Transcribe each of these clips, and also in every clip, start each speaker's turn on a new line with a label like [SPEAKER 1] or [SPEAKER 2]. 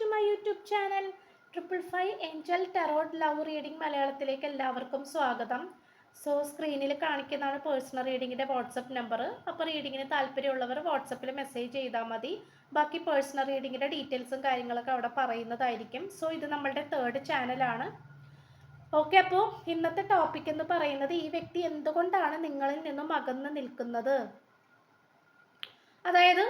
[SPEAKER 1] To my YouTube channel triple five angel tarot love reading മലയാളത്തിലേക്ക് എല്ലാവർക്കും സ്വാഗതം. So സ്ക്രീനിൽ കാണിക്കുന്നതാണ് പേഴ്സണൽ റീഡിങ്ങിന്റെ വാട്സപ്പ് നമ്പർ അപ്പോൾ റീഡിങ്ങിന് താല്പര്യമുള്ളവർ വാട്സപ്പിൽ മെസ്സേജ് ചെയ്താൽ മതി. ബാക്കി പേഴ്സണൽ റീഡിങ്ങിന്റെ ഡീറ്റെയിൽസും കാര്യങ്ങളൊക്കെ അവിടെ പറയുന്നതായിരിക്കും. സോ ഇത് നമ്മളുടെ തേർഡ് ചാനലാണ് ഓക്കെ അപ്പോൾ ഇന്നത്തെ ടോപ്പിക് എന്ന് പറയുന്നത് ഈ വ്യക്തി എന്തുകൊണ്ടാണ് നിങ്ങളിൽ നിന്നും അകന്ന് നിൽക്കുന്നത്? അതായത്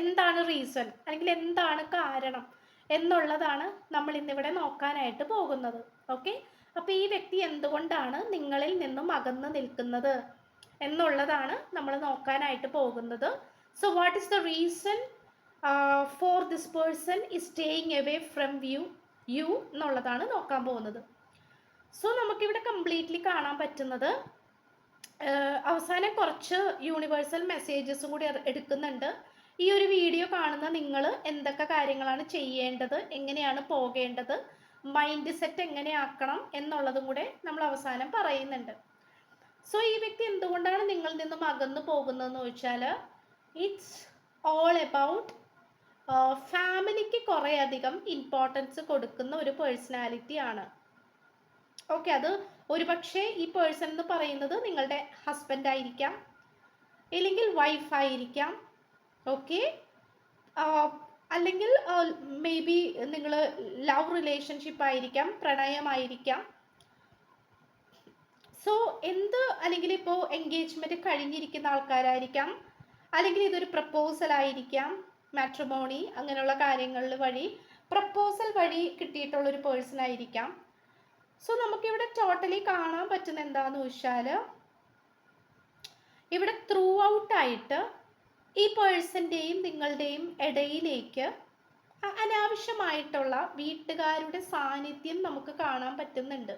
[SPEAKER 1] എന്താണ് റീസൺ അല്ലെങ്കിൽ എന്താണ് കാരണം? എന്നുള്ളതാണ് നമ്മൾ ഇന്നിവിടെ നോക്കാനായിട്ട് പോകുന്നത്. ഓക്കെ അപ്പോൾ ഈ വ്യക്തി എന്തുകൊണ്ടാണ് നിങ്ങളിൽ നിന്നും അകന്ന് നിൽക്കുന്നത്? എന്നുള്ളതാണ് നമ്മൾ നോക്കാനായിട്ട് പോകുന്നത്. So what is the reason for this person is staying away from view you എന്നുള്ളതാണ് നോക്കാൻ പോകുന്നത്. സോ നമുക്കിവിടെ കംപ്ലീറ്റ്ലി കാണാൻ പറ്റുന്നത് അവസാനം കുറച്ച് യൂണിവേഴ്സൽ മെസ്സേജസും കൂടി എട് എടുക്കുന്നുണ്ട്. ഈ ഒരു വീഡിയോ കാണുന്ന നിങ്ങൾ എന്തൊക്കെ കാര്യങ്ങളാണ് ചെയ്യേണ്ടത്? എങ്ങനെയാണ് പോകേണ്ടത്? മൈൻഡ് സെറ്റ് എങ്ങനെ ആക്കണം എന്നുള്ളതും കൂടെ നമ്മൾ അവസാനം പറയുന്നുണ്ട്. സോ ഈ വ്യക്തി എന്തുകൊണ്ടാണ് നിങ്ങളിൽ നിന്നും അകന്നു പോകുന്നതെന്ന് ചോദിച്ചാൽ ഇറ്റ്സ് ഓൾ എബൌട്ട് ഫാമിലിക്ക് കുറേ അധികം ഇമ്പോർട്ടൻസ് കൊടുക്കുന്ന ഒരു പേഴ്സണാലിറ്റി ആണ്. ഓക്കെ അത് ഒരുപക്ഷെ ഈ പേഴ്സൺ എന്ന് പറയുന്നത് നിങ്ങളുടെ ഹസ്ബൻഡ് ആയിരിക്കാം ഇല്ലെങ്കിൽ വൈഫ് ആയിരിക്കാം ഓക്കെ അല്ലെങ്കിൽ മേ ബി നിങ്ങൾ ലവ് റിലേഷൻഷിപ്പ് ആയിരിക്കാം പ്രണയമായിരിക്കാം. സോ എന്ത് അല്ലെങ്കിൽ ഇപ്പോൾ എൻഗേജ്മെന്റ് കഴിഞ്ഞിരിക്കുന്ന ആൾക്കാരായിരിക്കാം അല്ലെങ്കിൽ ഇതൊരു പ്രപ്പോസൽ ആയിരിക്കാം മാട്രിമോണി അങ്ങനെയുള്ള കാര്യങ്ങളിൽ വഴി പ്രപ്പോസൽ വഴി കിട്ടിയിട്ടുള്ള ഒരു പേഴ്സൺ ആയിരിക്കാം. സോ നമുക്കിവിടെ ടോട്ടലി കാണാൻ പറ്റുന്ന എന്താന്ന് വെച്ചാൽ ഇവിടെ ത്രൂ ഔട്ട് ആയിട്ട് ഈ പേഴ്സന്റെയും നിങ്ങളുടെയും ഇടയിലേക്ക് അനാവശ്യമായിട്ടുള്ള വീട്ടുകാരുടെ സാന്നിധ്യം നമുക്ക് കാണാൻ പറ്റുന്നുണ്ട്.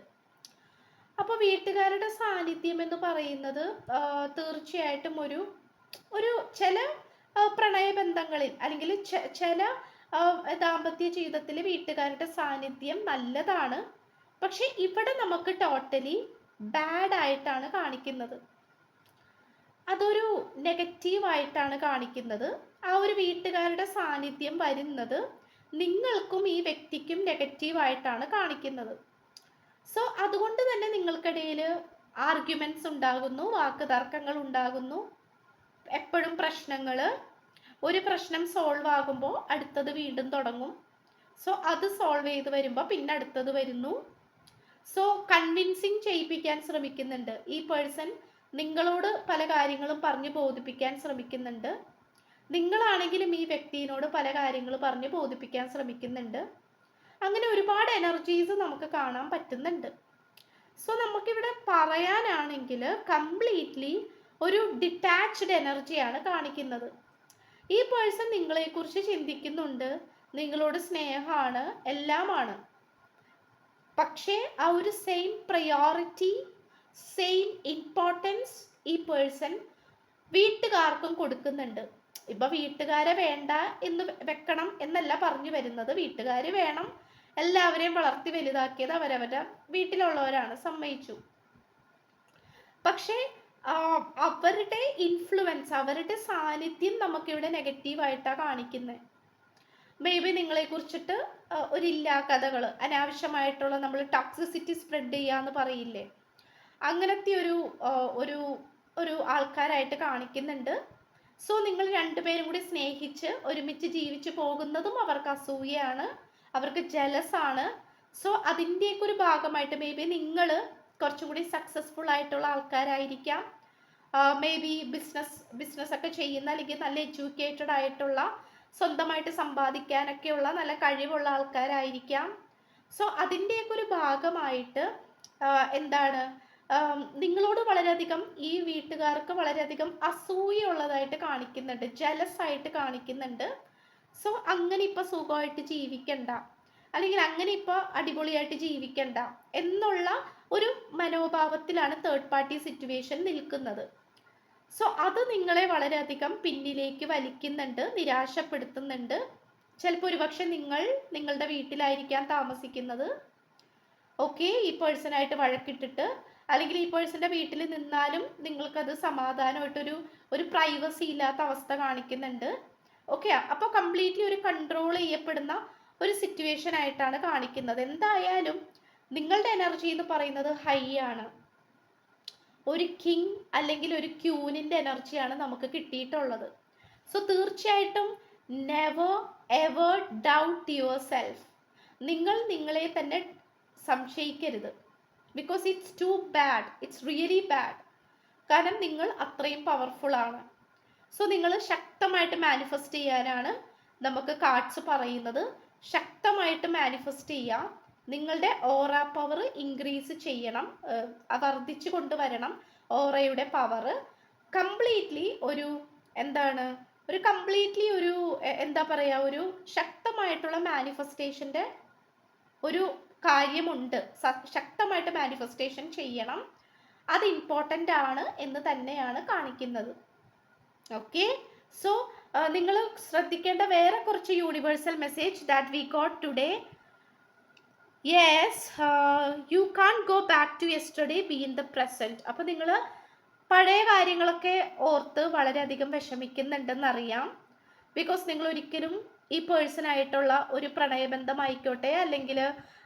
[SPEAKER 1] അപ്പോൾ വീട്ടുകാരുടെ സാന്നിധ്യം എന്ന് പറയുന്നത് തീർച്ചയായിട്ടും ഒരു ഒരു ചില പ്രണയബന്ധങ്ങളിൽ അല്ലെങ്കിൽ ചില ദാമ്പത്യ ജീവിതത്തിൽ വീട്ടുകാരുടെ സാന്നിധ്യം നല്ലതാണ്. പക്ഷെ ഇവിടെ നമുക്ക് ടോട്ടലി ബാഡ് ആയിട്ടാണ് കാണിക്കുന്നത്. അതൊരു നെഗറ്റീവായിട്ടാണ് കാണിക്കുന്നത്. ആ ഒരു വീട്ടുകാരുടെ സാന്നിധ്യം വരുന്നത് നിങ്ങൾക്കും ഈ വ്യക്തിക്കും നെഗറ്റീവായിട്ടാണ് കാണിക്കുന്നത്. സോ അതുകൊണ്ട് തന്നെ നിങ്ങൾക്കിടയിൽ ആർഗ്യുമെന്റ്സ് ഉണ്ടാകുന്നു വാക്ക് തർക്കങ്ങൾ ഉണ്ടാകുന്നു. എപ്പോഴും പ്രശ്നങ്ങൾ ഒരു പ്രശ്നം സോൾവ് ആകുമ്പോൾ അടുത്തത് വീണ്ടും തുടങ്ങും. സോ അത് സോൾവ് ചെയ്ത് വരുമ്പോൾ പിന്നെ അടുത്തത് വരുന്നു. സോ കൺവിൻസിങ് ചെയ്യിപ്പിക്കാൻ ശ്രമിക്കുന്നുണ്ട്. ഈ പേഴ്സൺ നിങ്ങളോട് പല കാര്യങ്ങളും പറഞ്ഞു ബോധിപ്പിക്കാൻ ശ്രമിക്കുന്നുണ്ട്. നിങ്ങളാണെങ്കിലും ഈ വ്യക്തിയോട് പല കാര്യങ്ങൾ പറഞ്ഞു ബോധിപ്പിക്കാൻ ശ്രമിക്കുന്നുണ്ട്. അങ്ങനെ ഒരുപാട് എനർജീസ് നമുക്ക് കാണാൻ പറ്റുന്നുണ്ട്. സോ നമുക്കിവിടെ പറയാനാണെങ്കിൽ കംപ്ലീറ്റ്ലി ഒരു ഡിറ്റാച്ച്ഡ് എനർജിയാണ് കാണിക്കുന്നത്. ഈ പേഴ്സൺ നിങ്ങളെക്കുറിച്ച് ചിന്തിക്കുന്നുണ്ട്. നിങ്ങളോട് സ്നേഹമാണ്. എല്ലാമാണ്. പക്ഷേ ആ ഒരു സെയിം പ്രയോറിറ്റി സെയിം ഇമ്പോർട്ടൻസ് ഈ പേഴ്സൺ വീട്ടുകാർക്കും കൊടുക്കുന്നുണ്ട്. ഇപ്പൊ വീട്ടുകാരെ വേണ്ട എന്ന് വെക്കണം എന്നല്ല പറഞ്ഞു വരുന്നത്. വീട്ടുകാർ വേണം എല്ലാവരെയും വളർത്തി വലുതാക്കിയത് അവരവരുടെ വീട്ടിലുള്ളവരാണ്. സമ്മതിച്ചു. പക്ഷേ അവരുടെ ഇൻഫ്ലുവൻസ് അവരുടെ സാന്നിധ്യം നമുക്കിവിടെ നെഗറ്റീവായിട്ടാണ് കാണിക്കുന്നത് മേ ബി നിങ്ങളെ കുറിച്ചിട്ട് ഒരില്ലാ കഥകൾ അനാവശ്യമായിട്ടുള്ള നമ്മൾ ടോക്സിസിറ്റി സ്പ്രെഡ് ചെയ്യാന്ന് പറയില്ലേ? അങ്ങനത്തെ ഒരു ഒരു ഒരു ആൾക്കാരായിട്ട് കാണിക്കുന്നുണ്ട്. സോ നിങ്ങൾ രണ്ടുപേരും കൂടി സ്നേഹിച്ച് ഒരുമിച്ച് ജീവിച്ച് പോകുന്നതും അവർക്ക് അസൂയയാണ്. അവർക്ക് ജലസാണ് സോ അതിന്റെയൊക്കെ ഒരു ഭാഗമായിട്ട് മേ ബി നിങ്ങൾ കുറച്ചും കൂടി സക്സസ്ഫുൾ ആയിട്ടുള്ള ആൾക്കാരായിരിക്കാം. മേ ബി ബിസിനസ് ഒക്കെ ചെയ്യുന്ന അല്ലെങ്കിൽ നല്ല എഡ്യൂക്കേറ്റഡ് ആയിട്ടുള്ള സ്വന്തമായിട്ട് സമ്പാദിക്കാനൊക്കെയുള്ള നല്ല കഴിവുള്ള ആൾക്കാരായിരിക്കാം. സോ അതിന്റെയൊക്കെ ഒരു ഭാഗമായിട്ട് എന്താണ് നിങ്ങളോട് വളരെയധികം ഈ വീട്ടുകാർക്ക് വളരെയധികം അസൂയുള്ളതായിട്ട് കാണിക്കുന്നുണ്ട് ജലസ് ആയിട്ട് കാണിക്കുന്നുണ്ട്. സോ അങ്ങനെ ഇപ്പൊ സുഖമായിട്ട് ജീവിക്കണ്ട. അല്ലെങ്കിൽ അങ്ങനെ ഇപ്പൊ അടിപൊളിയായിട്ട് ജീവിക്കണ്ട എന്നുള്ള ഒരു മനോഭാവത്തിലാണ് തേർഡ് പാർട്ടി സിറ്റുവേഷൻ നിൽക്കുന്നത്. സോ അത് നിങ്ങളെ വളരെയധികം പിന്നിലേക്ക് വലിക്കുന്നുണ്ട് നിരാശപ്പെടുത്തുന്നുണ്ട്. ചിലപ്പോൾ ഒരുപക്ഷെ നിങ്ങൾ നിങ്ങളുടെ വീട്ടിലായിരിക്കാൻ താമസിക്കുന്നത്. ഓക്കെ ഈ പേഴ്സണായിട്ട് വഴക്കിട്ടിട്ട് അല്ലെങ്കിൽ ഈ പേഴ്സന്റെ വീട്ടിൽ നിന്നാലും നിങ്ങൾക്കത് സമാധാനമായിട്ടൊരു ഒരു പ്രൈവസി ഇല്ലാത്ത അവസ്ഥ കാണിക്കുന്നുണ്ട്. ഓക്കെ അപ്പോൾ കംപ്ലീറ്റ്ലി ഒരു കൺട്രോൾ ചെയ്യപ്പെടുന്ന ഒരു സിറ്റുവേഷൻ ആയിട്ടാണ് കാണിക്കുന്നത്. എന്തായാലും നിങ്ങളുടെ എനർജി എന്ന് പറയുന്നത് ഹൈ ആണ്. ഒരു കിങ് അല്ലെങ്കിൽ ഒരു ക്യൂനിന്റെ എനർജിയാണ് നമുക്ക് കിട്ടിയിട്ടുള്ളത്. സോ തീർച്ചയായിട്ടും never ever doubt yourself നിങ്ങൾ നിങ്ങളെ തന്നെ സംശയിക്കരുത്. Because it's too bad it's really bad കാരണം നിങ്ങൾ അത്രയും പവർഫുൾ ആണ്. സോ നിങ്ങൾ ശക്തമായിട്ട് മാനിഫെസ്റ്റ് ചെയ്യാനാണ് നമുക്ക് കാർഡ്സ് പറയുന്നത്. ശക്തമായിട്ട് മാനിഫെസ്റ്റ് ചെയ്യാം. നിങ്ങളുടെ ഓറ പവർ ഇൻക്രീസ് ചെയ്യണം. വർദ്ധിച്ചു കൊണ്ടുവരണം. ഓറയുടെ പവർ കംപ്ലീറ്റ്ലി ഒരു എന്താണ്? ഒരു കംപ്ലീറ്റ്ലി ഒരു എന്താ പറയുക ഒരു ശക്തമായിട്ടുള്ള മാനിഫെസ്റ്റേഷന്റെ ഒരു കാര്യമുണ്ട്. ശക്തമായിട്ട് മാനിഫെസ്റ്റേഷൻ ചെയ്യണം. അത് ഇമ്പോർട്ടന്റ് ആണ് എന്ന് തന്നെയാണ് കാണിക്കുന്നത്. ഓക്കെ സോ നിങ്ങൾ ശ്രദ്ധിക്കേണ്ട വേറെ കുറച്ച് universal message that we got today yes you can't go back to yesterday be in the present അപ്പോൾ നിങ്ങൾ പഴയ കാര്യങ്ങളൊക്കെ ഓർത്ത് വളരെയധികം വിഷമിക്കുന്നുണ്ടെന്നറിയാം. ബിക്കോസ് നിങ്ങൾ ഒരിക്കലും ഈ പേഴ്സണായിട്ടുള്ള ഒരു പ്രണയബന്ധമായിക്കോട്ടെ അല്ലെങ്കിൽ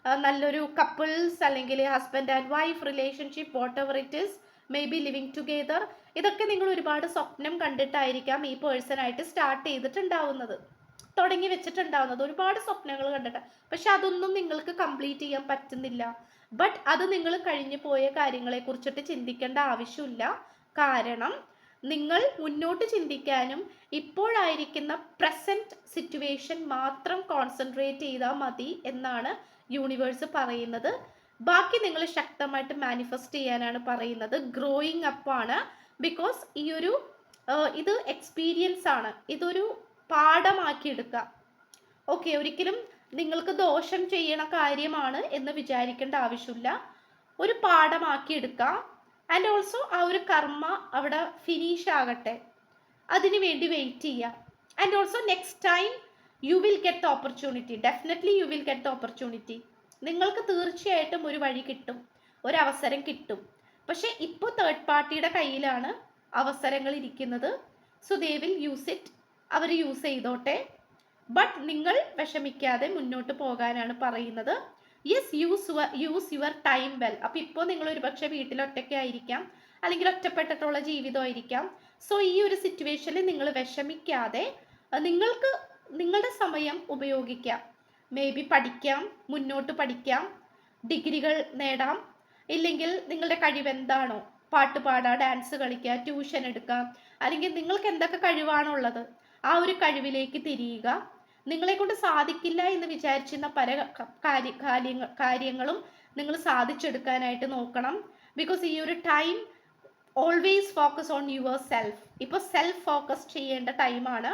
[SPEAKER 1] നല്ലൊരു കപ്പിൾസ് അല്ലെങ്കിൽ husband and wife relationship whatever it is maybe living together ഇതൊക്കെ നിങ്ങൾ ഒരുപാട് സ്വപ്നം കണ്ടിട്ടായിരിക്കാം ഈ പേഴ്സണായിട്ട് സ്റ്റാർട്ട് ചെയ്തിട്ടുണ്ടാവുന്നത്. തുടങ്ങി വെച്ചിട്ടുണ്ടാവുന്നത്. ഒരുപാട് സ്വപ്നങ്ങൾ കണ്ടിട്ട്. പക്ഷെ അതൊന്നും നിങ്ങൾക്ക് കംപ്ലീറ്റ് ചെയ്യാൻ പറ്റുന്നില്ല. ബട്ട് അത് നിങ്ങൾ കഴിഞ്ഞു പോയ കാര്യങ്ങളെ കുറിച്ചിട്ട് ചിന്തിക്കേണ്ട ആവശ്യമില്ല. കാരണം നിങ്ങൾ മുന്നോട്ട് ചിന്തിക്കാനും ഇപ്പോഴായിരിക്കുന്ന പ്രസന്റ് സിറ്റുവേഷൻ മാത്രം കോൺസെൻട്രേറ്റ് ചെയ്താൽ മതി എന്നാണ് യൂണിവേഴ്സ് പറയുന്നത്. ബാക്കി നിങ്ങൾ ശക്തമായിട്ട് മാനിഫെസ്റ്റ് ചെയ്യാനാണ് പറയുന്നത്. ഗ്രോയിങ് അപ്പാണ് ബിക്കോസ് ഈ ഒരു ഇത് എക്സ്പീരിയൻസ് ആണ്. ഇതൊരു പാഠമാക്കി എടുക്കുക. ഓക്കെ ഒരിക്കലും നിങ്ങൾക്ക് ദോഷം ചെയ്യണ കാര്യമാണ് എന്ന് വിചാരിക്കേണ്ട ആവശ്യമില്ല. ഒരു പാഠമാക്കി എടുക്കുക. ആൻഡ് ഓൾസോ ആ ഒരു കർമ്മ അവിടെ ഫിനിഷ് ആകട്ടെ. അതിനു വേണ്ടി വെയിറ്റ് ചെയ്യുക. And also next time you will get the opportunity definitely you will get the opportunity നിങ്ങൾക്ക് തീർച്ചയായിട്ടും ഒരു വഴി കിട്ടും. ഒരു അവസരം കിട്ടും. പക്ഷെ ഇപ്പോൾ തേർഡ് പാർട്ടിയുടെ കയ്യിലാണ് അവസരങ്ങൾ ഇരിക്കുന്നത്. So they will use it our use ചെയ്തോട്ടെ. ബട്ട് നിങ്ങൾ വിഷമിക്കാതെ മുന്നോട്ട് പോകാനാണ് പറയുന്നത്. Yes use use your time well അപ്പോൾ ഇപ്പോൾ നിങ്ങൾ ഒരുപക്ഷെ വീട്ടിൽ ഒറ്റയ്ക്ക് ആയിരിക്കാം. അല്ലെങ്കിൽ ഒറ്റപ്പെട്ടിട്ടുള്ള ജീവിതമായിരിക്കാം. സോ ഈ ഒരു സിറ്റുവേഷനിൽ നിങ്ങൾ വിഷമിക്കാതെ നിങ്ങൾക്ക് നിങ്ങളുടെ സമയം ഉപയോഗിക്കാം. മേ ബി പഠിക്കാം മുന്നോട്ട് പഠിക്കാം ഡിഗ്രികൾ നേടാം ഇല്ലെങ്കിൽ നിങ്ങളുടെ കഴിവ് എന്താണോ? പാട്ട് പാടുക ഡാൻസ് കളിക്കുക ട്യൂഷൻ എടുക്കാം അല്ലെങ്കിൽ നിങ്ങൾക്ക് എന്തൊക്കെ കഴിവാണുള്ളത് ആ ഒരു കഴിവിലേക്ക് തിരിയുക. നിങ്ങളെ കൊണ്ട് സാധിക്കില്ല എന്ന് വിചാരിച്ചിരുന്ന പല കാര്യ കാര്യങ്ങളും നിങ്ങൾ സാധിച്ചെടുക്കാനായിട്ട് നോക്കണം. ബിക്കോസ് ഈ ഒരു time always focus on yourself ഇപ്പോൾ സെൽഫ് ഫോക്കസ് ചെയ്യേണ്ട ടൈമാണ്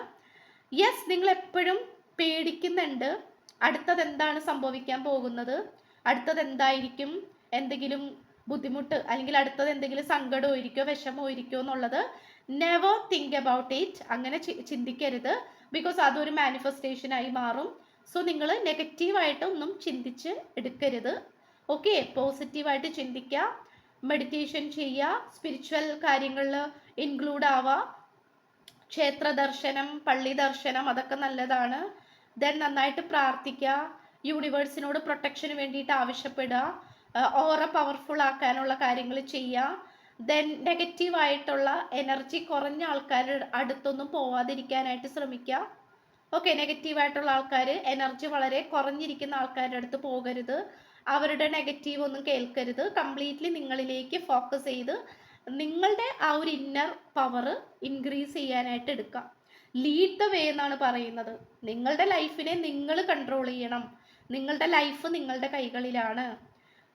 [SPEAKER 1] യെസ് നിങ്ങൾ എപ്പോഴും പേടിക്കുന്നുണ്ട്. അടുത്തത് എന്താണ് സംഭവിക്കാൻ പോകുന്നത്? അടുത്തത് എന്തായിരിക്കും എന്തെങ്കിലും ബുദ്ധിമുട്ട് അല്ലെങ്കിൽ അടുത്തത് എന്തെങ്കിലും സങ്കടമോ ഇരിക്കോ വിഷമോ ഇരിക്കോ എന്നുള്ളത് നെവർ തിങ്ക് അബൌട്ട് ഇറ്റ് അങ്ങനെ ചിന്തിക്കരുത്. ബിക്കോസ് അതൊരു മാനിഫെസ്റ്റേഷൻ ആയി മാറും. സോ നിങ്ങൾ നെഗറ്റീവായിട്ട് ഒന്നും ചിന്തിച്ച് എടുക്കരുത്. ഓക്കെ പോസിറ്റീവായിട്ട് ചിന്തിക്കുക. മെഡിറ്റേഷൻ ചെയ്യുക. സ്പിരിച്വൽ കാര്യങ്ങളിൽ ഇൻക്ലൂഡ് ആവുക. ക്ഷേത്ര ദർശനം പള്ളി ദർശനം അതൊക്കെ നല്ലതാണ്. ദെൻ നന്നായിട്ട് പ്രാർത്ഥിക്കുക യൂണിവേഴ്സിനോട് പ്രൊട്ടക്ഷന് വേണ്ടിയിട്ട് ആവശ്യപ്പെടുക ഓറ പവർഫുൾ ആക്കാനുള്ള കാര്യങ്ങൾ ചെയ്യുക. ദെൻ നെഗറ്റീവായിട്ടുള്ള എനർജി കുറഞ്ഞ ആൾക്കാരുടെ അടുത്തൊന്നും പോവാതിരിക്കാനായിട്ട് ശ്രമിക്കുക. ഓക്കെ നെഗറ്റീവായിട്ടുള്ള ആൾക്കാർ എനർജി വളരെ കുറഞ്ഞിരിക്കുന്ന ആൾക്കാരുടെ അടുത്ത് പോകരുത്. അവരുടെ നെഗറ്റീവ് ഒന്നും കേൾക്കരുത്. കംപ്ലീറ്റ്ലി നിങ്ങളിലേക്ക് ഫോക്കസ് ചെയ്ത് നിങ്ങളുടെ ആ ഒരു ഇന്നർ പവർ ഇൻക്രീസ് ചെയ്യാനായിട്ട് എടുക്കാം. ലീഡ് ദ വേ എന്നാണ് പറയുന്നത്. നിങ്ങളുടെ ലൈഫിനെ നിങ്ങൾ കൺട്രോൾ ചെയ്യണം. നിങ്ങളുടെ ലൈഫ് നിങ്ങളുടെ കൈകളിലാണ്.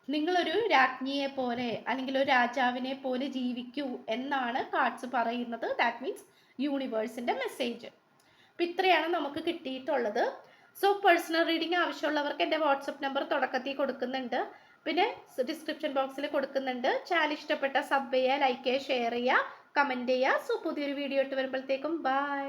[SPEAKER 1] നിങ്ങളൊരു രാജ്ഞിയെ പോലെ അല്ലെങ്കിൽ ഒരു രാജാവിനെ പോലെ ജീവിക്കൂ എന്നാണ് കാർഡ്സ് പറയുന്നത്. ദാറ്റ് മീൻസ് യൂണിവേഴ്സിന്റെ മെസ്സേജ് അപ്പം ഇത്രയാണ് നമുക്ക് കിട്ടിയിട്ടുള്ളത്. സോ പേഴ്സണൽ റീഡിംഗ് ആവശ്യമുള്ളവർക്ക് എന്റെ വാട്സപ്പ് നമ്പർ തുടക്കത്തിൽ കൊടുക്കുന്നുണ്ട്. പിന്നെ ഡിസ്ക്രിപ്ഷൻ ബോക്സിൽ കൊടുക്കുന്നുണ്ട്. ചാനൽ ഇഷ്ടപ്പെട്ട സബ് ചെയ്യുക ലൈക്ക് ചെയ്യുക ഷെയർ ചെയ്യുക കമന്റ് ചെയ്യുക. സോ പുതിയൊരു വീഡിയോ ഇട്ട് വരുമ്പോഴത്തേക്കും ബൈ